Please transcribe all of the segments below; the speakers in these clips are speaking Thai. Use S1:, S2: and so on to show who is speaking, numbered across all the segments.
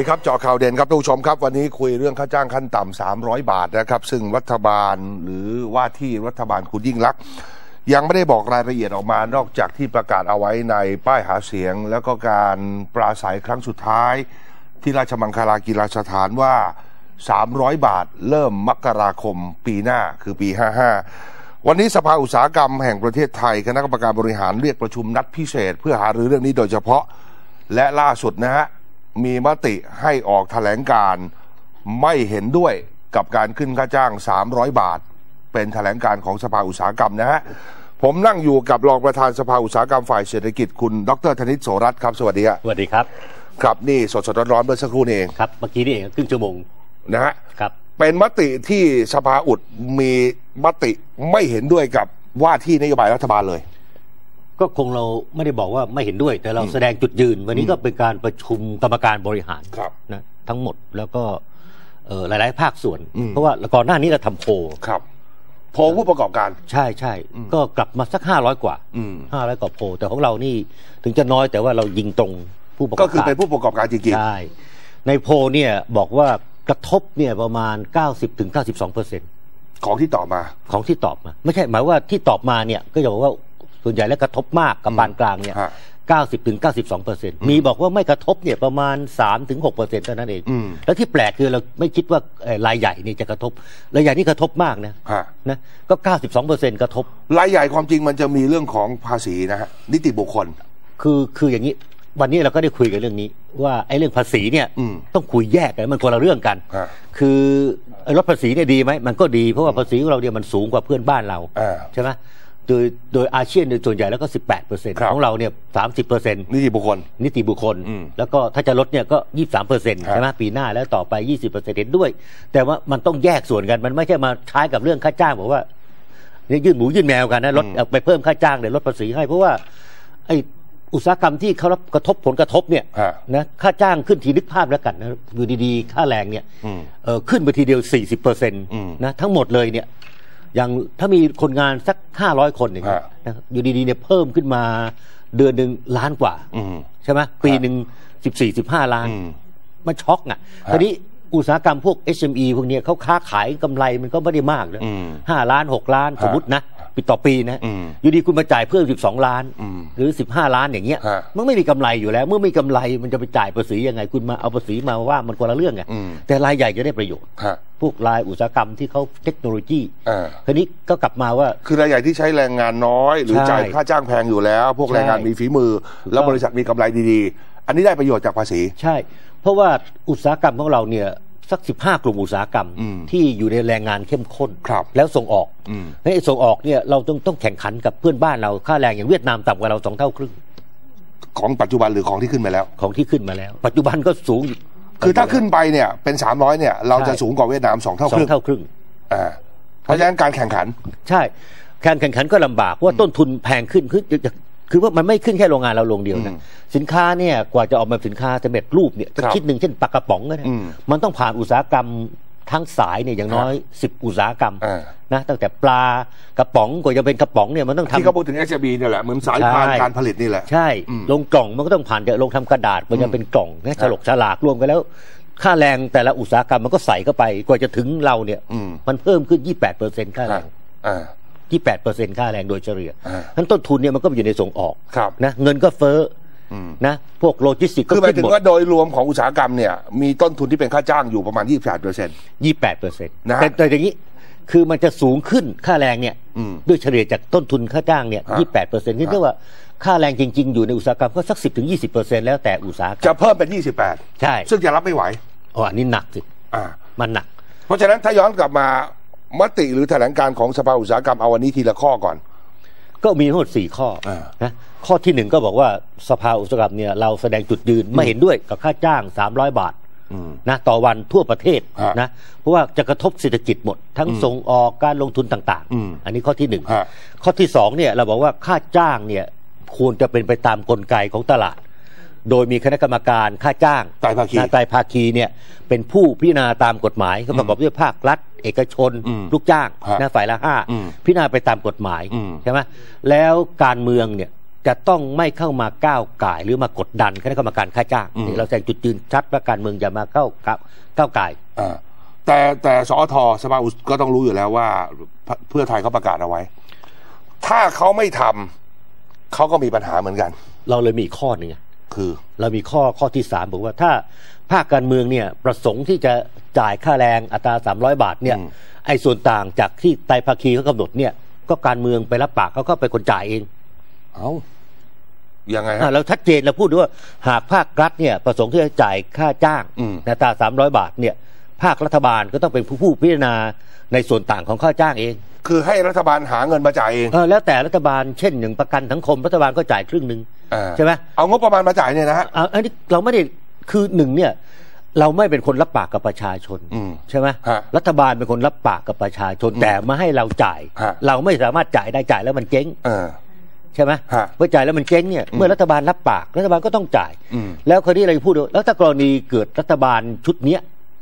S1: วัสดีครับเจอข่าวเด่นครับทุกผู้ชมครับ วันนี้คุยเรื่องค่าจ้างขั้นต่ำ300 บาทนะครับ ซึ่งรัฐบาลหรือว่าที่รัฐบาลคุณยิ่งรักษณ์ยังไม่ได้บอกรายละเอียดออกมานอกจากที่ประกาศเอาไว้ในป้ายหาเสียง แล้วก็การปราศัยครั้งสุดท้าย ที่ราชมังคลากีฬาสถานว่า 300 บาทเริ่มมกราคมปีหน้าคือปี 55 วันนี้สภาอุตสาหกรรมแห่งประเทศไทยคณะกรรมการบริหารเรียกประชุมนัดพิเศษ เพื่อหารือเรื่องนี้โดยเฉพาะและล่าสุดนะฮะ มีมติให้ออกแถลงการณ์ไม่เห็นด้วยกับการขึ้นค่าจ้าง 300 บาท เป็นแถลงการณ์ของสภาอุตสาหกรรมนะฮะผมนั่งอยู่กับรองประธานสภาอุตสาหกรรมฝ่ายเศรษฐกิจคุณดรธนิตโสรัตน์ครับ สวัสดีครับ
S2: สวัสดีครับ
S1: ครับนี่สดๆร้อนๆเมื่อสักครู่นี้เอง
S2: ครับเมื่อกี้นี่เองครึ่งชั่วโมง
S1: นะฮะ
S2: ครับ
S1: เป็นมติที่สภาอุดมีมติไม่เห็นด้วยกับว่าที่นโยบายรัฐบาลเลย
S2: ก็คงเราไม่ได้บอกว่าไม่เห็นด้วย แต่เราแสดงจุดยืน วันนี้ก็เป็นการประชุมกรรมการบริหาร
S1: ครับ
S2: นะทั้งหมดแล้วก็เอ่อหลาย ๆ ภาคส่วน
S1: อืม
S2: เพราะว่าก่อนหน้านี้เราทำโพล
S1: ครับโพลผู้ประกอบการ
S2: ใช่ใช่ก็กลับมาสักห้าร้อยกว่า
S1: อืม
S2: ห้าร้อยกว่าโพลแต่ของเรานี่ถึงจะน้อยแต่ว่าเรายิงตรงผู้ประกอบ
S1: ก็
S2: การ
S1: คือเป็นผู้ประกอบการจริง
S2: ใช่ในโพลเนี่ยบอกว่ากระทบเนี่ยประมาณ 90ถึง92เปอร์เซ็นต์
S1: ๆของที่ต่อบมา
S2: ของที่ตอบมา ไม่ใช่หมายว่าที่ตอบมาเนี่ยก็จะบอกว่า ส่วนใหญ่แล้วกระทบมากกับปานกลางเนี่ย
S1: ฮะ
S2: 90ถึง92เปอร์เซ็นต์มีบอกว่าไม่กระทบเนี่ยประมาณ3ถึง6เปอร์เซ็นต์เท่านั้นเอง
S1: อืม
S2: แล้วที่แปลกคือเราไม่คิดว่าเอ่อรายใหญ่นี่จะกระทบ รายใหญ่นี่กระทบมากนะ
S1: ฮะ
S2: นะก็ 92เปอร์เซ็นต์กระทบ
S1: รายใหญ่ความจริงมันจะมีเรื่องของภาษีนะฮะนิติบุคคล
S2: คือคืออย่างนี้วันนี้เราก็ได้คุยกันเรื่องนี้ ว่าไอ้เรื่องภาษีเนี่ย
S1: อืม
S2: ต้องคุยแยกกันมันคนละเรื่องกัน
S1: ฮะ
S2: คือไอ้ลดภาษีเนี่ยดีไหมมันก็ดีเพราะว่าภาษีของเราเนี่ยมันสูงกว่าเพื่อนบ้านเรา
S1: อ่า
S2: ใช่ไหม โดยโดยอาเซียนโดยส่วนใหญ่แล้วก็ 18เปอร์เซ็นต์
S1: ครับ
S2: ของเราเนี่ย30เปอร์เซ็นต์
S1: นิติบุคคล
S2: นิติบุคคล
S1: อืม
S2: แล้วก็ถ้าจะลดเนี่ยก็23เปอร์เซ็นต์
S1: ครับ
S2: ใช่ไหมปีหน้าแล้วต่อไป20เปอร์เซ็นต์เห็นด้วย แต่ว่ามันต้องแยกส่วนกันมันไม่ใช่มาใช้กับเรื่องค่าจ้างบอกว่าเนี่ยยื่นหมูยื่นแมวกันนะลดเอาไปเพิ่มค่าจ้างเดี๋ยวลดภาษีให้เพราะว่าไออุตสาหกรรมที่เขารับกระทบผลกระทบเนี่ย
S1: ฮะ
S2: นะค่าจ้างขึ้นทีนึกภาพแล้วกันนะอยู่ดีๆ ค่าแรงเนี่ย
S1: อืม
S2: เออขึ้นไปทีเดียว 40เปอร์เซ็นต์
S1: อืม
S2: นะทั้งหมดเลยเนี่ย อย่างถ้ามีคนงานสัก500คนอย่างเงี้ย
S1: ฮะ
S2: นะครับอยู่ดีๆเนี่ยเพิ่มขึ้นมาเดือนหนึ่งล้านกว่า
S1: อืม
S2: ใช่ไหมปีหนึ่งสิบสี่สิบห้าล้าน
S1: อืมมัน
S2: ช็อกอะ
S1: ฮะ
S2: ทีนี้ อุตสาหกรรมพวก SME พวกเนี้ยเขาค้าขายกำไรมันก็ไม่ได้มากนะ
S1: อืม
S2: ห้าล้านหกล้าน
S1: ฮะ
S2: สมมตินะปีต่อปีนะ
S1: อืม
S2: อยู่ดีคุณมาจ่ายเพิ่มสิบสองล้าน
S1: อืม
S2: หรือสิบห้าล้านอย่างเงี้ย
S1: ฮะ
S2: มันไม่มีกำไรอยู่แล้ว เมื่อไม่มีกำไรมันจะไปจ่ายภาษียังไง คุณมาเอาภาษีมาว่ามันคนละเรื่องไง
S1: อืม
S2: แต่รายใหญ่จะได้ประโยชน์
S1: ฮะ
S2: พวกรายอุตสาหกรรมที่เขาเทคโนโลยี
S1: อ่า
S2: ทีนี้ก็กลับมาว่า
S1: คือรายใหญ่ที่ใช้แรงงานน้อย หรือ
S2: ใช่
S1: จ่ายค่าจ้างแพงอยู่แล้ว พวก
S2: ใช่
S1: แรงงานมีฝีมือ
S2: ถูกต้อง
S1: แล้วบริษัทมีกำไรดีๆ อันนี้ได้ประโยชน์จากภาษี
S2: ใช่ เพราะว่าอุตสาหกรรมของเราเนี่ยสักสิบห้ากลุ่มอุตสาหกรรม
S1: อืม
S2: ที่อยู่ในแรงงานเข้มข้น
S1: ครับ
S2: แล้วส่งออก
S1: อืม
S2: ในส่งออกเนี่ยเราต้องต้องแข่งขันกับเพื่อนบ้านเราค่าแรงอย่างเวียดนามต่ำกว่าเราสองเท่าครึ่ง
S1: ของปัจจุบันหรือของที่ขึ้นไปแล้ว
S2: ของที่ขึ้นมาแล้ว ปัจจุบันก็สูง
S1: คือถ้าขึ้นไปเนี่ยเป็น 300เนี่ยเราจะสูงกว่าเวียดนามสองเท่า
S2: สอ
S1: ครึ่
S2: ง
S1: ง
S2: เท่าครึ่ง
S1: อ่าเพราะฉะนั้นการแข่งขัน
S2: ใช่ การแข่งขันก็ลำบากเพราะว่าต้นทุนแพงขึ้นคือจะ คือว่ามันไม่ขึ้นแค่โรงงานเราโรงเดียว
S1: อื
S2: นะ
S1: ม
S2: สินค้าเนี่ยกว่าจะออกมาเป็นสินค้าสำเร็จรูปเนี่ย
S1: ครับ
S2: คิดหนึ่งเช่นปลากระป๋องก็ได้
S1: อืม
S2: มันต้องผ่านอุตสาหกรรมทั้งสายเนี่ยอย่างน้อยสิบอุตสาหกรรม
S1: อ่า
S2: นะตั้งแต่ปลากระป๋องกว่าจะเป็นกระป๋องเนี่ยมันต้องทำ
S1: ที่เขาพูดถึง SMB เนี่ยแหละเหมือนสายพาน
S2: ใช่
S1: การผลิตนี่แหละ
S2: ใช่
S1: อืม
S2: ลงกล่องมันก็ต้องผ่านจากลงทำกระดาษกว่าจะเป็นกล่องนะฉลกฉลากรวมกันแล้ว ค่าแรงแต่ละอุตสาหกรรมมันก็ใส่เข้าไป กว่าจะถึงเราเนี่ย
S1: อืม
S2: มันเพิ่มขึ้น 28เปอร์เซ็นต์ค่าแร
S1: อ่าง อ่า
S2: 28เปอร์เซ็นต์ค่าแรงโดยเฉลี่ย
S1: อ่า
S2: ทั้นต้นทุนเนี่ยมันก็อยู่ในส่งออก
S1: ครับ
S2: นะเงินก็เฟ้ออ
S1: ม
S2: นะพวกโลจิสติกก็
S1: คือหมาย
S2: ขึ้น
S1: ถึ
S2: หม
S1: ง
S2: ด
S1: ว่าโดยรวมของอุตสาหกรรมเนี่ยมีต้นทุนที่เป็นค่าจ้างอยู่ประมาณ 28เปอร์เซ็นต์
S2: 28เปอร์เซ็นต์
S1: นะฮะ
S2: แต่แต่อย่างนี้คือมันจะสูงขึ้นค่าแรงเนี่ย
S1: อืม
S2: ด้วยเฉลี่ยจากต้นทุนค่าจ้างเนี่ย
S1: ฮะ
S2: 28เปอร์เซ็นต์นี่เรียกว่าค่าแรงจริง ๆ อยู่ในอุตสาหกรรมก็สัก 10ถึง20เปอร์เซ็นต์แล้วแต่อุตสาหกรรม
S1: จะเพิ่มเป็น 28
S2: ใช่
S1: ซึ่งจะรับไม่ไหว
S2: อ๋ออันนี้หนักสิ
S1: อ่า
S2: มันหนัก
S1: เพราะฉะนั้นถ้าย้อนกลับมา มติหรือแถลงการของสภาอุตสาหกรรมเอาวันนี้ทีละข้อก่อน
S2: ก็มีทั้งหมดสี่ข้อ
S1: อ่า
S2: นะข้อที่หนึ่งก็บอกว่าสภาอุตสาหกรรมเนี่ยเราแสดงจุดยืนไม่เห็นด้วยกับค่าจ้าง 300 บาท
S1: อืม
S2: นะต่อวันทั่วประเทศ
S1: ฮะ
S2: นะเพราะว่าจะกระทบเศรษฐกิจหมด ทั้งส่งออกการลงทุนต่าง
S1: อืม
S2: อันนี้ข้อที่หนึ่ง
S1: ฮะ
S2: ข้อที่สองเนี่ยเราบอกว่าค่าจ้างเนี่ยควรจะเป็นไปตามกลไกของตลาด โดยมีคณะกรรมการค่าจ้าง
S1: ไตรภาคี
S2: นะไตรภาคีเนี่ยเป็นผู้พิจารณาตามกฎหมายก็ประกอบด้วยภาครัฐ เอกชน
S1: อืม
S2: ลูกจ้าง
S1: ฮะ
S2: นะฝ่ายละห้า
S1: อืม
S2: พิจารณาไปตามกฎหมาย
S1: อืม
S2: ใช่ไหมแล้วการเมืองเนี่ยจะต้องไม่เข้ามาก้าวก่ายหรือมากดดันคณะกรรมการค่าจ้าง
S1: อืม
S2: นี่เราแสดงจุดยืนชัดว่าการเมืองอย่ามาก้าวก้าวก้าวก่าย
S1: อ่าแต่แต่สอทสภาอุตก็ต้องรู้อยู่แล้วว่าเพื่อเพื่อไทยเขาประกาศเอาไว้ ถ้าเขาไม่ทำเขาก็มีปัญหาเหมือนกัน
S2: เราเลยมีอีกข้อหนึ่งอะ
S1: คือ
S2: เรามีข้อข้อที่สามบอกว่าถ้าภาคการเมืองเนี่ยประสงค์ที่จะจ่ายค่าแรงอัตราสามร้อยบาทเนี่ย
S1: อืม
S2: ไอ้ส่วนต่างจากที่ไตรภาคีเขากำหนดเนี่ย ก็การเมืองไปรับปากเขาก็เป็นคนจ่ายเอง
S1: เอายังไง
S2: อะ
S1: ฮะ
S2: เราชัดเจนเราพูดด้วยว่าหากภาครัฐเนี่ยประสงค์ที่จะจ่ายค่าจ้าง
S1: อืม
S2: ในอัตราสามร้อยบาทเนี่ยภาครัฐบาลก็ต้องเป็นผู้ผู้พิจารณาในส่วนต่างของค่าจ้างเอง
S1: คือให้รัฐบาลหาเงินมาจ่ายเอง
S2: เออแล้วแต่รัฐบาลเช่นอย่างประกันสังคมรัฐบาลก็จ่ายครึ่งหนึ่ง
S1: อ่า
S2: ใช่ไหม
S1: เอางบประมาณมาจ่ายเนี่ยนะฮะ
S2: อะอันนี้เราไม่ได้คือหนึ่งเนี่ยเราไม่เป็นคนรับปากกับประชาชน
S1: อืม
S2: ใช่ไหม
S1: ฮะ
S2: รัฐบาลเป็นคนรับปากกับประชาชนแต่มาให้เราจ่าย
S1: ฮะ
S2: เราไม่สามารถจ่ายได้จ่ายแล้วมันเจ๊ง
S1: เออ
S2: ใช่ไหม
S1: ฮะ
S2: เมื่อจ่ายแล้วมันเจ๊งเนี่ยเมื่อรัฐบาลรับปากรัฐบาลก็ต้องจ่าย
S1: อืม
S2: แล้วคราวนี้เราจะพูดว่าแล้วถ้ากรณีเกิดรัฐบาลชุดเนี้ย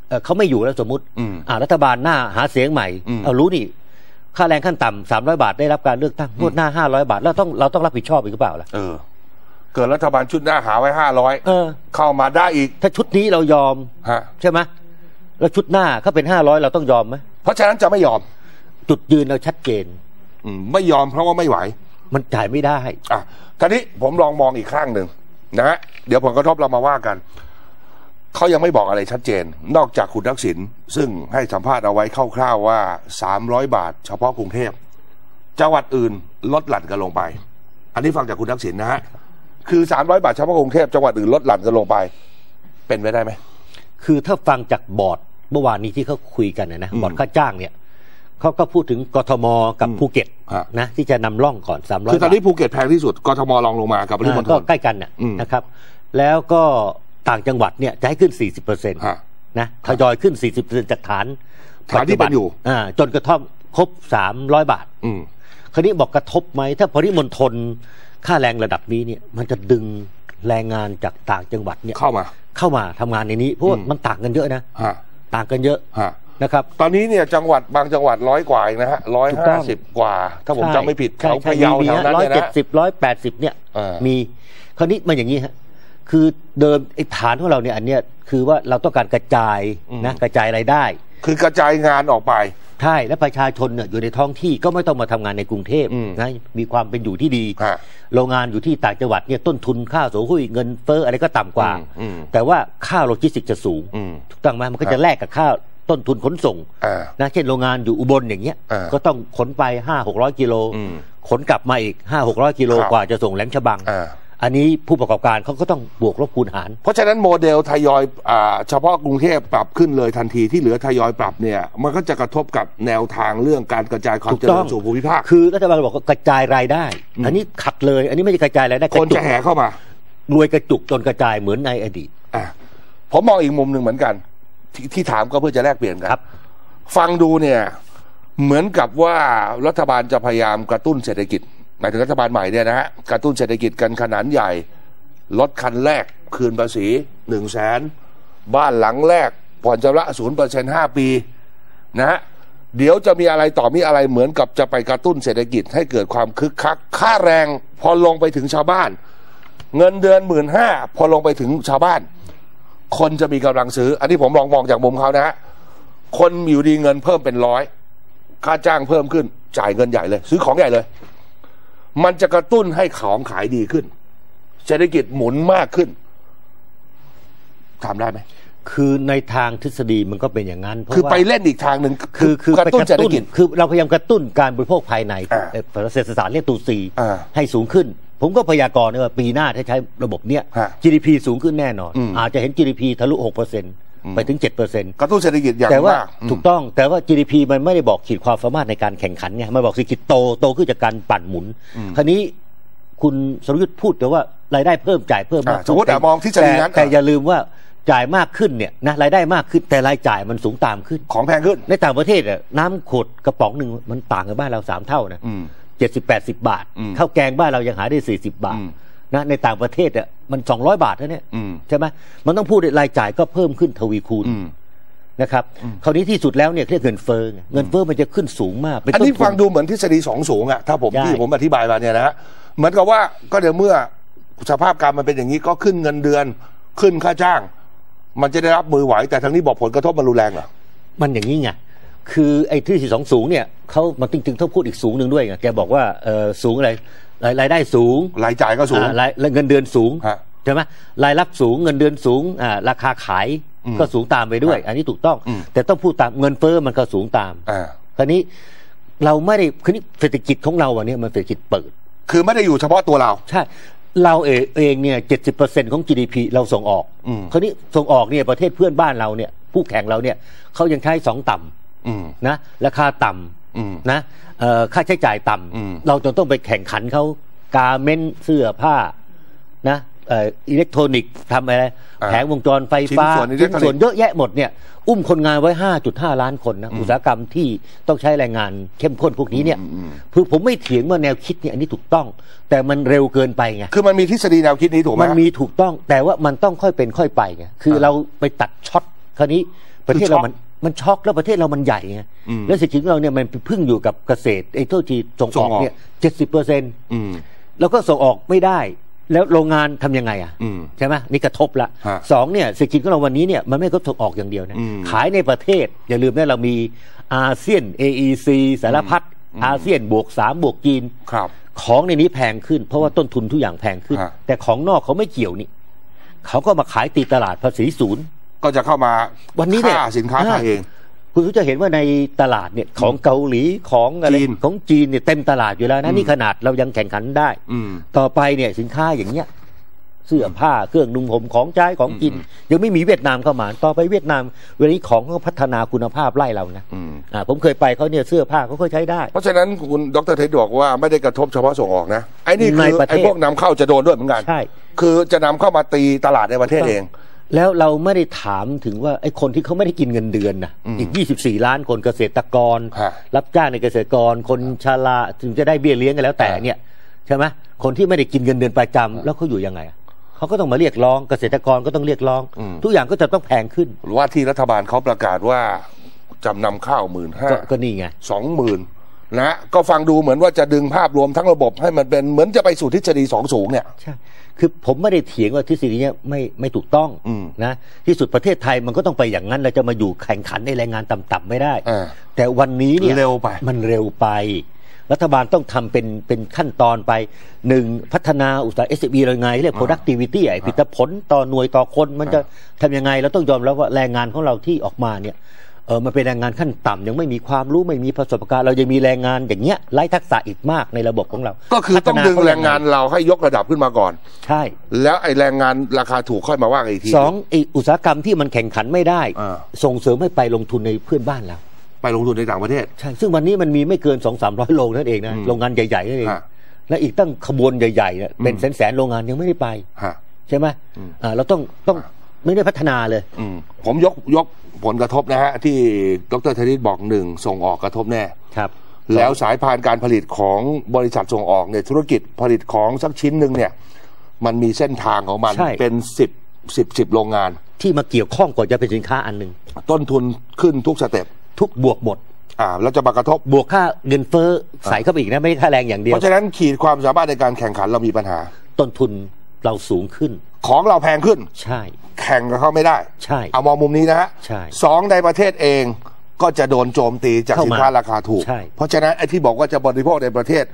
S2: เอ่อเขาไม่อยู่แล้วสมมติ
S1: อืม
S2: อ่ารัฐบาลหน้าหาเสียงใหม่
S1: อืม
S2: เอารู้นี่ค่าแรงขั้นต่ำสามร้อยบาทได้รับการเลือกตั้งงวดหน้าห้าร้อยบาทแล้วต้องเราต้องรับผิดชอบอีกหรือเปล่าล่ะ
S1: เออเกิดรัฐบาลชุดหน้าหาไว้ห้าร้อย
S2: เออ
S1: เข้ามาได้อีก
S2: ถ้าชุดนี้เรายอม
S1: ฮะ
S2: ใช่ไหมแล้วชุดหน้าเขาเป็นห้าร้อยเราต้องยอมไหม
S1: เพราะฉะนั้นจะไม่ยอม
S2: จุดยืนเราชัดเจน
S1: อืมไม่ยอมเพราะว่าไม่ไหว
S2: มันจ่ายไม่ได้
S1: อะคราวนี้ผมลองมองอีกข้างหนึ่งนะฮะเดี๋ยวผลกระทบเรามาว่ากัน เขายังไม่บอกอะไรชัดเจน นอกจากคุณทักษิณซึ่งให้สัมภาษณ์เอาไว้คร่าวๆว่า 300 บาท เฉพาะกรุงเทพจังหวัดอื่นลดหลั่นกันลงไป อันนี้ฟังจากคุณทักษิณนะฮะ คือ300บาทเฉพาะกรุงเทพจังหวัดอื่นลดหลั่นกันลงไป เป็นไปได้ไหม
S2: คือถ้าฟังจากบอร์ดเมื่อวานนี้ที่เขาคุยกันนะนะ
S1: อืม
S2: บอร์ดค่าจ้างเนี่ยเขาก็พูดถึงกทมกับ
S1: อืม
S2: ภูเก็ต
S1: ฮะ
S2: นะที่จะนำร่องก่อนสามร้อย
S1: คือตอนนี้ภูเก็ตแพงที่สุดกทมรองลงมากับปริมณฑ
S2: ก็
S1: ล
S2: ใกล้กันน่ะ
S1: อืม
S2: นะครับ แล้วก็ต่างจังหวัดเนี่ยจะให้ขึ้น 40เปอร์เซ็นต์
S1: ฮะ
S2: นะทยอยขึ้น 40เปอร์เซ็นต์จากฐาน
S1: ฐานที่เป็นอยู่
S2: อ่าจนกระทั่งครบ 300 บาท
S1: อืม
S2: คราวนี้บอกกระทบไหมถ้าปริมณฑล ค่าแรงระดับนี้เนี่ยมันจะดึงแรงงานจากต่างจังหวัดเนี่ย
S1: เข้ามา
S2: เข้ามาทำงานในนี้เพราะว่า
S1: อืม
S2: มันต่างกันเยอะนะ
S1: ฮะ
S2: ต่างกันเยอะ
S1: ฮะ
S2: นะครับ
S1: ตอนนี้เนี่ยจังหวัดบางจังหวัดร้อยกว่าเองนะฮะร้อย
S2: ถูกต้
S1: ห้า
S2: อง
S1: สิบกว่า ถ้าผม
S2: ใช่
S1: จำไม่ผิด
S2: ใช่
S1: แถว
S2: ใช่
S1: พะเยา
S2: มี
S1: แถวนั้น
S2: ร้อย
S1: เนี่ย
S2: เจ็ด
S1: นะ
S2: สิบร้อยแปดสิบเนี่ย
S1: เออ
S2: มีคราวนี้มันอย่างนี้ฮะคือเดิมไอ้ฐานของเราเนี่ยอันเนี้ยคือว่าเราต้องการกระจายนะกระจายรายได้
S1: คือกระจายงานออกไป
S2: ใช่และประชาชนเนี่ยอยู่ในท้องที่ก็ไม่ต้องมาทำงานในกรุงเทพ
S1: อืม
S2: นะมีความเป็นอยู่ที่ดี
S1: ฮะ
S2: โรงงานอยู่ที่ต่างจังหวัดเนี่ยต้นทุนค่าโสหุ้ยเงินเฟ้ออะไรก็ต่ำกว่า
S1: อืมอืม
S2: แต่ว่าค่าโลจิสติกส์จะสูง
S1: อืม
S2: ถูกต้องไหมมันก็
S1: ครั
S2: จะ
S1: บ
S2: แลกกับค่าต้นทุนขนส่ง
S1: อ่า
S2: นะเช่นโรงงานอยู่อุบลอย่างเงี้ย
S1: อ่า
S2: ก็ต้องขนไปห้าหกร้อยกิโล
S1: อืม
S2: ขนกลับมาอีกห้าหกร้อยกิโล
S1: ครับ
S2: กว่าจะส่งแหลมฉบัง
S1: อ่า
S2: อันนี้ผู้ประกอบการเขาก็ต้องบวกลบคูณหาร
S1: เพราะฉะนั้นโมเดลทยอยอ่าเฉพาะกรุงเทพปรับขึ้นเลยทันทีที่เหลือทยอยปรับเนี่ยมันก็จะกระทบกับแนวทางเรื่องการกระจายความ
S2: ถูก
S1: เจ
S2: ต้
S1: ริ
S2: อง
S1: ญสู่ภูมิภาค
S2: คือรัฐบาลบอกว่ากระจายรายได้ อันนี้ขัดเลย อันนี้ไม่ใช่กระจายรายได้
S1: คน
S2: กรจุ
S1: จะ
S2: ก
S1: แห่เข้ามา
S2: รวยกระจุกจนกระจายเหมือนในอดีต
S1: อะผมมองอีกมุมหนึ่งเหมือนกันที่ที่ถามก็เพื่อจะแลกเปลี่ยนกัน
S2: ครับ
S1: ฟังดูเนี่ยเหมือนกับว่ารัฐบาลจะพยายามกระตุ้นเศรษฐกิจ หมายถึงรัฐบาลใหม่เนี่ยนะฮะกระตุ้นเศรษฐกิจกันขนาดใหญ่ ลดคันแรกคืนภาษีหนึ่งแสนบ้านหลังแรกผ่อนชำระศูนย์เปอร์เซ็นต์ห้าปีนะฮะเดี๋ยวจะมีอะไรต่อมีอะไรเหมือนกับจะไปกระตุ้นเศรษฐกิจให้เกิดความคึกคัก ค่าแรงพอลงไปถึงชาวบ้าน เงินเดือนหมื่นห้าพอลงไปถึงชาวบ้าน คนจะมีกำลังซื้อ อันนี้ผมลองมองจากมุมเขานะฮะคนอยู่ดีเงินเพิ่มเป็นร้อยค่าจ้างเพิ่มขึ้นจ่ายเงินใหญ่เลย ซื้อของใหญ่เลย มันจะกระตุ้นให้ของขายดีขึ้น เศรษฐกิจหมุนมากขึ้นทำได้ไหม
S2: คือในทางทฤษฎีมันก็เป็นอย่างนั้นเพราะ
S1: คือ
S2: ว่า
S1: ไปเล่นอีกทางหนึ่ง
S2: คือคือ
S1: กระตุ้นเศรษฐกิจ
S2: คือเราพยายามกระตุ้นการบริโภคภายใน
S1: อ่า
S2: เอ่อเศรษฐศาสตร์เรียกตูซี
S1: อ่า
S2: ให้สูงขึ้น ผมก็พยากรณ์ว่าปีหน้าถ้าใช้ระบบเนี้ย
S1: ฮะ
S2: GDP สูงขึ้นแน่นอน
S1: อืม
S2: อาจจะเห็น GDP ทะลุ 6% ไปถึง 7%
S1: กระตุ้นเศรษฐกิจอย่าง
S2: แต่ว่ามา
S1: กอืม
S2: ถูกต้องแต่ว่า GDP มันไม่ได้บอกขีดความสามารถในการแข่งขันไงมันบอกเศรษฐกิจโตโตขึ้นจากการปั่นหมุน คราวนี้คุณสรยุทธ์พูดแต่ว่ารายได้เพิ่มจ่ายเพิ่มมาก
S1: อะสมมุติอะมองทฤษฎีนั้น
S2: แต่แต่
S1: อะ
S2: อย่าลืมว่าจ่ายมากขึ้นเนี่ยนะรายได้มากขึ้นแต่รายจ่ายมันสูงตามขึ้น
S1: ของแพงขึ้น
S2: ในต่างประเทศอะน้ำขวดกระป๋องหนึ่งมันต่างกับบ้านเราสามเท่านะ
S1: อืม
S2: เจ็ดสิบแปดสิบาท
S1: อืม
S2: ข้าวแกงบ้านเรายังหาได้สี่สิบาท
S1: อืม
S2: นะในต่างประเทศอะมันสองร้อยบาทนะเนี่ย
S1: อืม
S2: ใช่ไหมมันต้องพูดรายจ่ายก็เพิ่มขึ้นทวีคูณ
S1: อืม
S2: นะครับคราวนี้ที่สุดแล้วเนี่ยเรียกเงินเฟ้อไงเงินเฟ้อมันจะขึ้นสูงมากเป็
S1: อันนี้
S2: ต้ทุ
S1: ฟังดูเหมือนทฤษฎีสองสูงอะถ้าผม
S2: ใช่
S1: ที่ผมอธิบายมาเนี่ยนะฮะเหมือนกับว่าก็เดี๋ยวเมื่อสภาพการมันเป็นอย่างนี้ก็ขึ้นเงินเดือนขึ้นค่าจ้าง มันจะได้รับมือไหวแต่ทางนี้บอกผลกระทบมันรุนแรงเหรอ
S2: มันอย่างนี้ไงคือไอ้ที่สี่สองสูงเนี่ยเขามันจริงๆต้องพูดอีกสูงหนึ่งด้วยไงแกบอกว่าเออสูงอะไร รายรายได้สูง
S1: รายจ่ายก็สูง
S2: อ่ารายเงินเดือนสูง
S1: ฮะ
S2: ใช่ไหมรายรับสูงเงินเดือนสูงอ่าราคาขาย
S1: อืม
S2: ก็สูงตามไปด้วย อันนี้ถูกต้อง
S1: อืม
S2: แต่ต้องพูดตามเงินเฟ้อมันก็สูงตาม
S1: อ่า
S2: คราวนี้เราไม่ได้คือนี้เศรษฐกิจของเราอะเนี่ยมันเศรษฐกิจเปิด
S1: คือไม่ได้อยู่เฉพาะตัวเรา
S2: ใช่เราเองเองเนี่ยเจ็ดสิบเปอร์เซ็นของ GDP เราส่งออก
S1: อืม
S2: คราวนี้ส่งออกเนี่ยประเทศเพื่อนบ้านเราเนี่ยผู้แข่งเราเนี่ยเขายังใช้สองต่ำ
S1: อืม
S2: นะราคาต่ำ
S1: อืม
S2: นะเอ่อค่าใช้จ่ายต่
S1: อืมำ
S2: เราจะต้องไปแข่งขันเขากาเมนต์เสื้อผ้านะเอ่ออิเล็กทรอนิกส์ทำอะไร
S1: อ่า
S2: แผงวงจรไฟฟ้า
S1: ชิ้นส่วนอิเล็กทรอนิกส์
S2: ส่วนเยอะแยะหมดเนี่ย อุ้มคนงานไว้ 5.5 ล้านคนนะอุตสาหกรรมที่ต้องใช้แรงงานเข้มข้นพวกนี้เนี่ยคือผมไม่เถียงว่าแนวคิดเนี่ยอันนี้ถูกต้อง แต่มันเร็วเกินไปไง
S1: คือมันมีทฤษฎีแนวคิดนี้ถูกไหม
S2: มันมีถูกต้องแต่ว่ามันต้องค่อยเป็นค่อยไปไงคือเราไปตัดช็อตคราวนี้ประเทศเรามัน มันช็อกแล้วประเทศเรามันใหญ่ไง
S1: อืม
S2: แล้วเศรษฐกิจของเราเนี่ยมันพึ่งอยู่กับเกษตรไอ้โทษทีส่ง
S1: ส่
S2: อง
S1: อ
S2: อ
S1: อก
S2: กเนี่ยเจ็ดสิบเปอร์เซ็นต์
S1: อืม
S2: แล้วก็ส่งออกไม่ได้ แล้วโรงงานทำยังไงอะ
S1: อืม
S2: ใช่ไหมนี่กระทบละ
S1: ฮะ
S2: สองเนี่ยเศรษฐกิจของเราวันนี้เนี่ยมันไม่กระทบส่งออกอย่างเดียวนะ
S1: อืม
S2: ขายในประเทศ อย่าลืมนะเรามีอาเซียน AEC สารพัดอาเซียนบวกสามบวกจีน
S1: ครับ
S2: ของในนี้แพงขึ้น เพราะว่าต้นทุนทุกอย่างแพงขึ้น
S1: ฮะ
S2: แต่ของนอกเขาไม่เกี่ยวนี่เขาก็มาขายตีตลาดภาษีศูนย์
S1: ก็จะเข้ามา
S2: วันนี้เนี่ย
S1: ค่าสินค้าไทยเอง
S2: คุณก็จะเห็นว่าในตลาดเนี่ยของเกาหลีของอะไร
S1: จีน
S2: ของจีนเนี่ยเต็มตลาดอยู่แล้วนะนี่ขนาดเรายังแข่งขันได้
S1: อืม
S2: ต่อไปเนี่ยสินค้าอย่างเงี้ยเสื้อผ้าเครื่องนุ่งห่มของใช้ของกิน ยังไม่มีเวียดนามเข้ามา ต่อไปเวียดนามเวลานี้ของเขาพัฒนาคุณภาพไล่เรานะ
S1: อืม
S2: อ่าผมเคยไปเขาเนี่ยเสื้อผ้าเขาก็ใช้ได้
S1: เพราะฉะนั้นคุณดรเทดบอกว่าไม่ได้กระทบเฉพาะส่งออกนะไอ้นี่
S2: ใน
S1: คือ
S2: ประเทศ
S1: ไอ้พวกนำเข้าจะโดนด้วยเหมือนกัน
S2: ใช่
S1: คือจะนำเข้ามาตีตลาดในประเทศเอง
S2: แล้วเราไม่ได้ถามถึงว่าไอ้คนที่เขาไม่ได้กินเงินเดือนนะอีก 24 ล้านคนเกษตรกร
S1: ฮะ
S2: รับจ้างในเกษตรกร คนชราถึงจะได้เบี้ยเลี้ยงกันแล้วแต่
S1: ฮะ
S2: เนี่ยใช่ไหมคนที่ไม่ได้กินเงินเดือนประจำแล้วเขาอยู่ยังไงอะเขาก็ต้องมาเรียกร้องเกษตรกรก็ต้องเรียกร้อง ทุกอย่างก็จะต้องแพงขึ้น
S1: ว่าที่รัฐบาลเขาประกาศว่าจำนำข้าวหมื่นห้า
S2: ก็ก็นี่ไง
S1: สองหมื่น นะก็ฟังดูเหมือนว่าจะดึงภาพรวมทั้งระบบให้มันเป็นเหมือนจะไปสู่ทฤษฎีสองสูงเนี่ย
S2: ใช่คือผมไม่ได้เถียงว่าทฤษฎีเนี้ยไม่ไม่ถูกต้อง
S1: อืม
S2: นะที่สุดประเทศไทยมันก็ต้องไปอย่างนั้นเราจะมาอยู่แข่งขันในแรงงานต่ำๆไม่ได้
S1: อ่า
S2: แต่วันนี้เนี่ย
S1: เร็วไป
S2: มันเร็วไป รัฐบาลต้องทำเป็นเป็นขั้นตอนไปหนึ่งพัฒนาอุตสาหกรรม SME อะไรไงเรียก productivity ไอ้ผลิตผลต่อหน่วยต่อคนมันจะทำยังไงเราต้องยอมรับว่าแรงงานของเราที่ออกมาเนี่ย เออมันเป็นแรงงานขั้นต่ำยังไม่มีความรู้ไม่มีประสบการณ์เรายังมีแรงงานอย่างเงี้ยไร้ทักษะอีกมากในระบบของเรา
S1: ก็คือต้อง
S2: พัฒ
S1: ดึง
S2: เข
S1: แรงงานเราให้ยกระดับขึ้นมาก่อน
S2: ใช่
S1: แล้วไอ้แรงงานราคาถูกค่อยมาว่ากันอีกที
S2: สองไออุตสาหกรรมที่มันแข่งขันไม่ได้
S1: อ่า
S2: ส่งเสริมให้ไปลงทุนในเพื่อนบ้านเรา
S1: ไปลงทุนในต่างประเทศ
S2: ใช่ซึ่งวันนี้มันมีไม่เกินสองสามร้อยโรงนั่นเองนะ
S1: อืม
S2: โรงงานใหญ่ๆนั่นเอง
S1: ฮะ
S2: และอีกตั้งขบวนใหญ่ๆเนี่ยเป็นแสนๆโรงงานยังไม่ได้ไป
S1: ฮะ
S2: ใช่ไหมอ่าเราต้องต้อง ไม่ได้พัฒนาเลย
S1: อืมผมยกยกผลกระทบนะฮะ ที่ดรธนิตบอกหนึ่งส่งออกกระทบแน่
S2: ครับ
S1: แล้วสายพานการผลิตของบริษัทส่งออกเนี่ยธุรกิจผลิตของสักชิ้นหนึ่งเนี่ย มันมีเส้นทางของมัน
S2: ใช่
S1: เป็นสิบสิบสิบโรงงาน
S2: ที่มาเกี่ยวข้องก่อนจะเป็นสินค้าอันหนึ่ง
S1: ต้นทุนขึ้นทุกสเต็ป
S2: ทุกบวกหมด
S1: อ่าแล้วจะมากระทบ
S2: บวกค่าเงินเฟ้อใส่เข้าไปอีกนะไม่ใช่ค่าแรงอย่างเดีย
S1: เพ
S2: ว
S1: ราะฉะนั้นขีดความสามารถในการแข่งขันเรามีปัญหา
S2: ต้นทุนเราสูงขึ้น
S1: ของเราแพงขึ้น
S2: ใช่
S1: แข่งกับเขาไม่ได้
S2: ใช่
S1: เอามองมุมนี้นะฮะ
S2: ใช่
S1: สองในประเทศเองก็จะโดนโจมตีจาก
S2: เข้า
S1: สิน
S2: มา
S1: ค้าราคาถูก
S2: ใช่
S1: เพราะฉะนั้นไอ้ที่บอกว่าจะบริโภคในประเทศ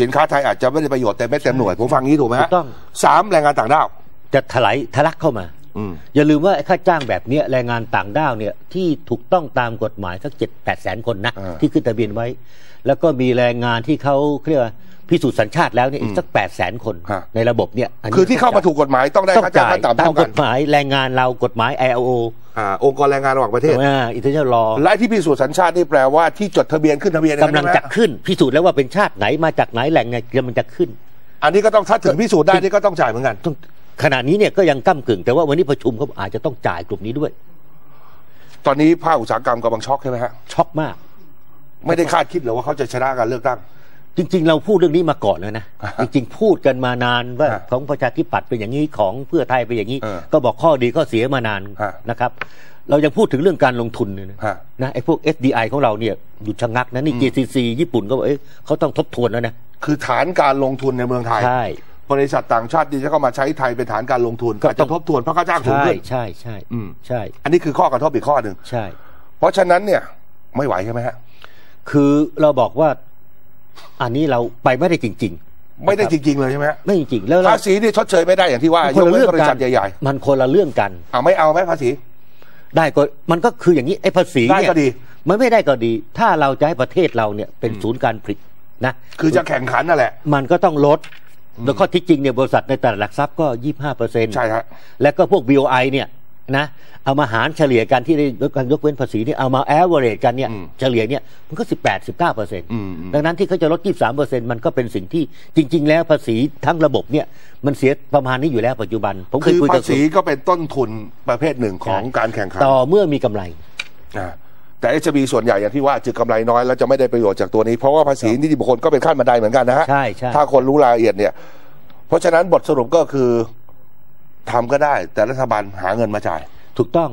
S1: สินค้าไทยอาจจะไม่ได้ประโยชน์เต็มเม็ดเต็มหน่วย ผมฟังงี้ถูกไหมฮะ
S2: ถูกต้อง
S1: สามแรงงานต่างด้าว
S2: จะถลายทะลักเข้ามา
S1: อืม
S2: อย่าลืมว่าไอ้ค่าจ้างแบบเนี้ยแรงงานต่างด้าวเนี่ยที่ถูกต้องตามกฎหมายสักเจ็ดแปดแสนคนนะ
S1: อ่า
S2: ที่ขึ้นทะเบียนไว้ แล้วก็มีแรงงานที่เขาเรียกว่า พิสูจน์สัญชาติแล้วเนี่ยอีกสักแปดแสนคน
S1: ฮะ
S2: ในระบบเนี่ยนนี้
S1: คือที่เข้ามาถูกกฎหมายต้องได้
S2: ต้อง
S1: ค่าจ้าง
S2: จ่าย
S1: ขั้นต่ำ
S2: ตาม
S1: เท่ากกัน
S2: ฎหมายแรงงานเรากฎหมาย ILO
S1: อ่าองค์กรแรงงานระหว่างประเทศ
S2: อินเตอร์เนชั่นรอ
S1: และที่พิสูจน์สัญชาตินี่แปลว่าที่จดทะเบียนขึ้นทะเบียน
S2: กำลัง
S1: ใช่ไหม
S2: จะขึ้น พิสูจน์แล้วว่าเป็นชาติไหนมาจากไหนแหล่งไงกำลังจะขึ้น
S1: อันนี้ก็ต้องถ้าถึงพิสูจน์ได้นี่ก็ต้องจ่ายเหมือนกัน
S2: ต้องขณะนี้เนี่ยก็ยังก้ากึ่ง แต่ว่าวันนี้ประชุมเขาอาจจะต้องจ่ายกลุ่มนี้ด้วย
S1: ตอนนี้ภาคอุตสาหกรรมกำลังช็อกใช่ไหมฮะ
S2: ช็อกมาก
S1: ไม่ได้คาดคิดหรือว่าเขาจะชนะการเลือกตั้ง
S2: จริง ๆ เราพูดเรื่องนี้มาก่อนแล้วนะ
S1: อ่าฮะ
S2: จริง ๆ พูดกันมานานว่า
S1: ฮะ
S2: ของประชาธิปัตย์เป็นอย่างนี้ของเพื่อไทยเป็นอย่างนี้
S1: เออ
S2: ก็บอกข้อดีข้อเสียมานาน
S1: ฮะ
S2: นะครับ เรายังพูดถึงเรื่องการลงทุนเนี่ยนะ
S1: ฮะ
S2: นะไอ้พวก FDI ของเราเนี่ยหยุดชะงักนะนี่ JCC ญี่ปุ่นก็บอกเอ้ยเขาต้องทบทวนแล้วนะ
S1: คือฐานการลงทุนในเมืองไทย
S2: ใช่
S1: บริษัทต่างชาติที่จะเข้ามาใช้ไทยเป็นฐานการลงทุน
S2: ก็
S1: ก็
S2: ต้
S1: จะ
S2: อง
S1: ทบทวนเพราะค่าจ้างสูง
S2: ใช่
S1: ขึ้น
S2: ใช่ใช่
S1: อืม
S2: ใช่
S1: อันนี้คือข้อกระทบอีกข้อหนึ่ง
S2: ใช่
S1: เพราะฉะนั้นเนี่ยไม่ไหวใช่ไหมฮะ
S2: คือเราบอกว่า อันนี้เราไปไม่ได้จริง ๆ
S1: ไม่ได้จริง ๆ เลยใช่ไหมฮะ
S2: ไม่จริงๆแล้วเรา
S1: ภาษีนี่ชดเชยไม่ได้อย่างที่ว่า
S2: มัน
S1: ย
S2: คน
S1: ก
S2: ละ
S1: เว้
S2: เรื่
S1: น
S2: อง
S1: บริ
S2: กั
S1: ษัทใหญ่
S2: มันคนละเรื่องกัน
S1: ๆเอาไม่เอาไหมภาษี
S2: ได้ก็มันก็คืออย่างนี้ไอ้ภาษี
S1: ได้
S2: เนี่ย
S1: ก็ดี
S2: มันไม่ได้ก็ดี ถ้าเราจะให้ประเทศเราเนี่ยเป็นศูนย์การผลิตนะ
S1: คือจะแข่งขันนั่นแหละ
S2: มันก็ต้องลดแล้วข้อที่จริงเนี่ยบริษัทในตลาดหลักทรัพย์ก็ยี่ห้าเปอร์เซ็นต์
S1: ใช่ฮะ
S2: แล้วก็พวก BOI เนี่ย นะเอามาหารเฉลี่ยกันที่ได้ลดการยกเว้นภาษีเนี่ยเอามาแอเวอเรกันเนี่ย
S1: อืม
S2: เฉลี่ยเนี่ยมันก็สิบแปดสิบเก้าเปอร์เซ็นต์
S1: อืมอืม
S2: ดังนั้นที่เขาจะลดยี่สามเปอร์เซ็นต์มันก็เป็นสิ่งที่จริง ๆ แล้วภาษีทั้งระบบเนี่ยมันเสียประมาณนี้อยู่แล้วปัจจุบันผมเค
S1: คื
S2: ย
S1: อ
S2: คุย
S1: ภา
S2: กับ
S1: ษีก็เป็นต้นทุนประเภทหนึ่งของการแข่งขัน
S2: ต่อเมื่อมีกำไร
S1: อ่าแต่ SB ส่วนใหญ่อย่างที่ว่าจะกำไรน้อยแล้วจะไม่ได้ประโยชน์จากตัวนี้เพราะว่าภาษีนิติบุคคลก็เป็นขั้นบันไดเหมือนกันนะฮะ
S2: ใช่ใช่
S1: ถ้าคนรู้รายละเอียดเนี่ย เพราะฉะนั้นบทสรุปก็คือ ทำก็ได้ แต่รัฐบาลหาเงินมาจ่าย
S2: ถูกต้อง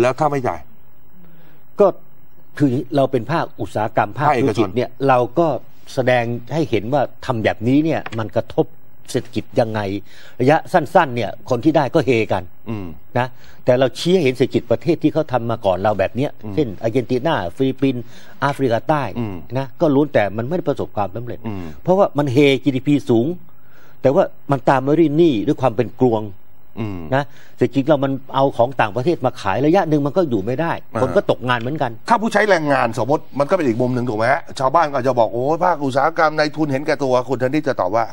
S1: แล้วถ้าไม่จ่าย
S2: ก็คือเราเป็นภาคอุตสาหกรรมภาค
S1: ภาคเอ
S2: ธุร
S1: กช
S2: กิจ
S1: น
S2: เนี่ยเราก็แสดงให้เห็นว่าทำแบบนี้เนี่ย มันกระทบเศรษฐกิจยังไง ระยะสั้น ๆ เนี่ย คนที่ได้ก็เฮกัน
S1: อืม
S2: นะแต่เราชี้ให้เห็นเศรษฐกิจประเทศที่เขาทำมาก่อนเราแบบเนี้ยเช่นอาร์เจนตินาฟิลิปปินส์แอฟริกาใต้
S1: อืม
S2: นะก็ล้วนแต่มันไม่ได้ประสบความสำเร็จ
S1: อืม
S2: เพราะว่ามันเฮ GDP สูง แต่ว่ามันตามมาด้วยหนี้ด้วยความเป็นกลวง
S1: อืม
S2: นะเศรษฐกิจเรามันเอาของต่างประเทศมาขายระยะหนึ่งมันก็อยู่ไม่ได้
S1: อ่า
S2: คนก็ตกงานเหมือนกัน
S1: ถ้าผู้ใช้แรงงานสมมติมันก็เป็นอีกมุมหนึ่งถูกไหมฮะชาวบ้านก็จะบอกโอ้ยภาคอุตสาหกรรมในายทุนเห็นแก่ตัวคุณธนิตจะตอบว่า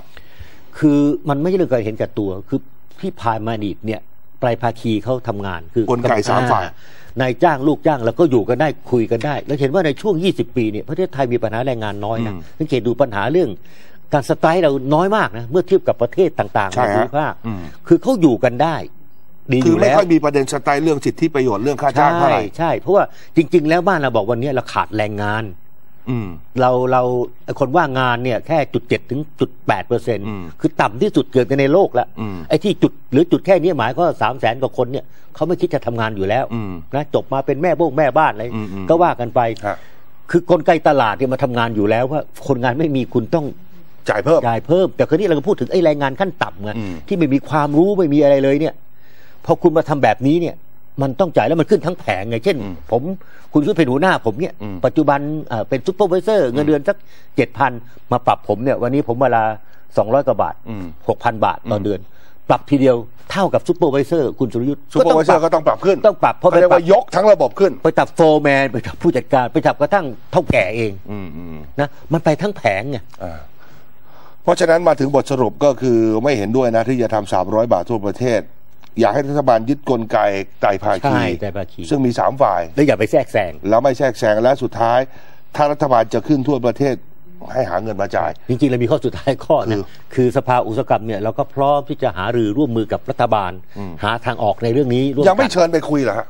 S2: คือมันไม่ใช่เรื่องการเห็นแก่ตัว คือที่ผ่านมาอดีตเนี่ยไตรภาคีเขาทำงาน คือก
S1: ลไกสามฝ่าย
S2: นายจ้างลูกจ้างแล้วก็อยู่กันได้คุยกันได้ แล้วเห็นว่าในช่วง 20 ปีเนี่ยประเทศไทยมีปัญหาแรงงานน้อยนะ
S1: อืม
S2: สังเกตดูปัญหาเรื่อง การสไตล์เราน้อยมากนะเมื่อเทียบกับประเทศต่างๆ
S1: ใช่
S2: ใน
S1: ฮะ
S2: ภูมิภาค
S1: อืม
S2: คือเขาอยู่กันได้ ดีอ
S1: คือยู่ไม่
S2: แล้ว
S1: ค่อยมีประเด็นสไตล์เรื่องสิทธิประโยชน์เรื่องค่าจ้างเท่า
S2: ใช่
S1: ไหร่
S2: ใช่เพราะว่าจริง ๆ แล้วบ้านเราบอกวันนี้เราขาดแรงงาน
S1: อืม
S2: เราเราคนว่างงานเนี่ยแค่จุดเจ็ดถึงจุดแปดเปอร์เซ็นต์
S1: อืม
S2: คือต่ำที่สุดเกิดในโลกแล้ว
S1: อืม
S2: ไอ้ที่จุดหรือจุดแค่นี้หมายก็สามแสนกว่าคนเนี่ยเขาไม่คิดจะทำงานอยู่แล้ว
S1: อืม
S2: นะจบมาเป็นแม่บ้งแม่บ้านอะไร
S1: อืมอืม
S2: ก็ว่ากันไป
S1: ฮะ
S2: คือกลไกตลาดเนี่ยมาทำงานอยู่แล้วว่าคนงานไม่มีคุณต้อง
S1: จ่ายเพิ่ม
S2: จ่ายเพิ่ม แต่คราวนี้เราก็พูดถึงไอ้แรงงานขั้นต่ำไง
S1: อืม
S2: ที่ไม่มีความรู้ไม่มีอะไรเลยเนี่ยพอคุณมาทำแบบนี้เนี่ยมันต้องจ่ายแล้วมันขึ้นทั้งแผงไงเช่น ผมคุณช่วยเป็นหัวหน้าผมเนี่ย
S1: อืม
S2: ปัจจุบันเอ่อเป็นซุปเปอร์วิเซอร์เงินเดือนสักเจ็ดพันมาปรับผมเนี่ย วันนี้ผมเวลาสองร้อยกว่าบาท
S1: อืม
S2: หกพันบาทต่อเดือน ปรับทีเดียวเท่ากับซุปเปอร์วิเซอร์คุณสุรยุทธ์
S1: ซูเปอร์วิเซอร์ก็ต้องปรับขึ้น
S2: ต้องปรับเพราะ
S1: เขา
S2: ไป
S1: เรียก
S2: ปรับ
S1: ว่ายกทั้งระบบขึ้น
S2: ไปจับโฟร์แมนไปจับผู้จัดการไปจับกระทั่งเท่าแก่เอง
S1: อืมอืม
S2: นะมันไปทั้งแผงไง
S1: อ่า เพราะฉะนั้นมาถึงบทสรุปก็คือไม่เห็นด้วยนะที่จะทำสามร้อยบาททั่วประเทศ อยากให้รัฐบาลยึดกลไกไตรภาคี
S2: ใช่ไตรภาคี
S1: ซึ่งมีสามฝ่าย
S2: แล้วอย่าไปแทรกแซง
S1: แล้วไม่แทรกแซงและสุดท้าย ถ้ารัฐบาลจะขึ้นทั่วประเทศให้หาเงินมาจ่าย
S2: จริงๆเรามีข้อสุดท้ายข้อ
S1: คื
S2: นะ
S1: อ
S2: คือสภาอุตสาหกรรมเนี่ยเราก็พร้อมที่จะหารือร่วมมือกับรัฐบาล หาทางออกในเรื่องนี้ร่วม
S1: ยังไม่
S2: กัน
S1: เชิญไปคุยเหรอฮะ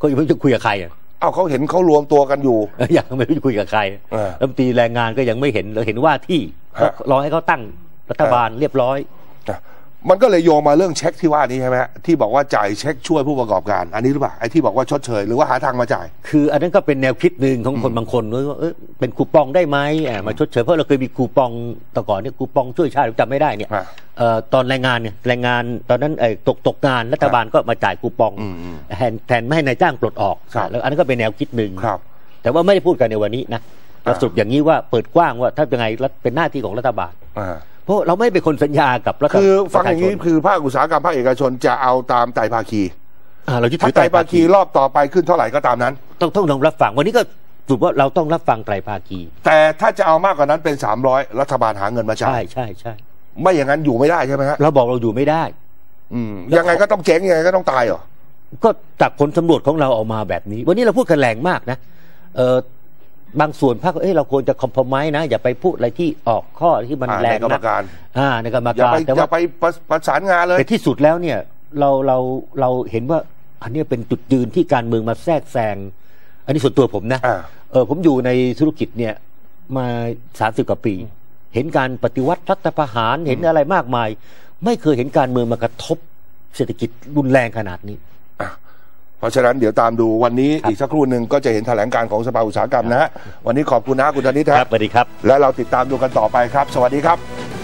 S2: ก็ยังไม่รู้จะคุยกับใครอะ
S1: เอ้าเขาเห็นเขารวมตัวกันอยู่
S2: ยังไม่รู้จะคุยกับใคร
S1: เออ
S2: รัฐมนตรีแรงงานก็ยังไม่เห็นเราเห็นว่าที่
S1: ฮะ
S2: รอให้เขาตั้งรัฐบาลเรียบร้อย
S1: นะ มันก็เลยโยงมาเรื่องเช็คที่ว่านี้ใช่ไหมฮะที่บอกว่าจ่ายเช็คช่วยผู้ประกอบการ อันนี้หรือเปล่าไอ้ที่บอกว่าชดเชยหรือว่าหาทางมาจ่าย
S2: คืออันนั้นก็เป็นแนวคิดหนึ่งของคนบางคนว่าเอยเป็นคูปองได้ไหมอ่ามาชดเชยเพราะเราเคยมีคูปองแต่ก่อนเนี่ยคูปองช่วยชาติจำไม่ได้เนี่ย
S1: ฮะ
S2: เอ่อตอนแรงงานเนี่ยแรงงานตอนนั้นเอ่อตกตกงานรัฐบาลก็มาจ่ายคูปอง
S1: อืมอืม
S2: แทนแทนไม่ให้นายจ้างปลดออก
S1: ครับ
S2: แล้วอันนั้นก็เป็นแนวคิดหนึ่ง
S1: ครับ
S2: แต่ว่าไม่ได้พูดกันในวันนี้นะเราสรุปอย่างนี้ว่าเปิดกว้างว่าถ้ายังไงรัฐเป็นหน้าที่ของรัฐบาล
S1: อ่า
S2: เพราะเราไม่ได้เป็นคนสัญญากับรัฐ
S1: คือฟังอย่างนี้
S2: ประชช
S1: คือภาคอุตสาหกรรมภาคเอกชนจะเอาตามไตรภาคี
S2: อ่าเรายึด
S1: ถ้า
S2: ถือ
S1: ไตรภาคีรอบต่อไปขึ้นเท่าไหร่ก็ตามนั้น
S2: ต้องต้องต้องรับฟังวันนี้ก็สรุปว่าเราต้องรับฟังไตรภาคี
S1: แต่ถ้าจะเอามากกว่านั้นเป็น 300 รัฐบาลหาเงินมาจ่า
S2: ใช่
S1: ย
S2: ใช่ใช่
S1: ไม่อย่างนั้นอยู่ไม่ได้ใช่ไหมฮะ
S2: เราบอกเราอยู่ไม่ได้
S1: อืมยังไงก็ต้องเจ๊งยังไงก็ต้องตายเหรอ
S2: ก็จากผลสำรวจของเราออกมาแบบนี้ วันนี้เราพูดกันแรงมากนะเออ บางส่วนภาคเอ้ยเราควรจะคอมพมไมนะ อย่าไปพูดอะไรที่ออกข้อที่มัน
S1: อ่า
S2: แรง
S1: ในกรรม
S2: นะ
S1: การ
S2: อ่าในกรรม
S1: อย่า
S2: การ
S1: ไป
S2: แต่
S1: อย่า
S2: ว่า
S1: ไปประประสานงานเลย
S2: แต่ที่สุดแล้วเนี่ยเราเราเราเห็นว่าอันเนี้ยเป็นจุดยืนที่การเมืองมาแทรกแซง อันนี้ส่วนตัวผมนะ
S1: อ่า
S2: เออผมอยู่ในธุรกิจเนี่ยมาสามสิบกว่าปี เห็นการปฏิวัติรัฐประหารเห็นอะไรมากมาย ไม่เคยเห็นการเมืองมากระทบเศรษฐกิจรุนแรงขนาดนี้
S1: เพราะฉะนั้นเดี๋ยวตามดูวันนี้
S2: ครับ
S1: อีกสักครู่หนึ่งก็จะเห็นแถลงการของสภาอุตสาหกรรมนะฮะวันนี้ขอบคุณนะคุณธนิต
S2: ค
S1: ฮะ
S2: รับสวัสดีครับ
S1: และเราติดตามดูกันต่อไปครับ สวัสดีครับ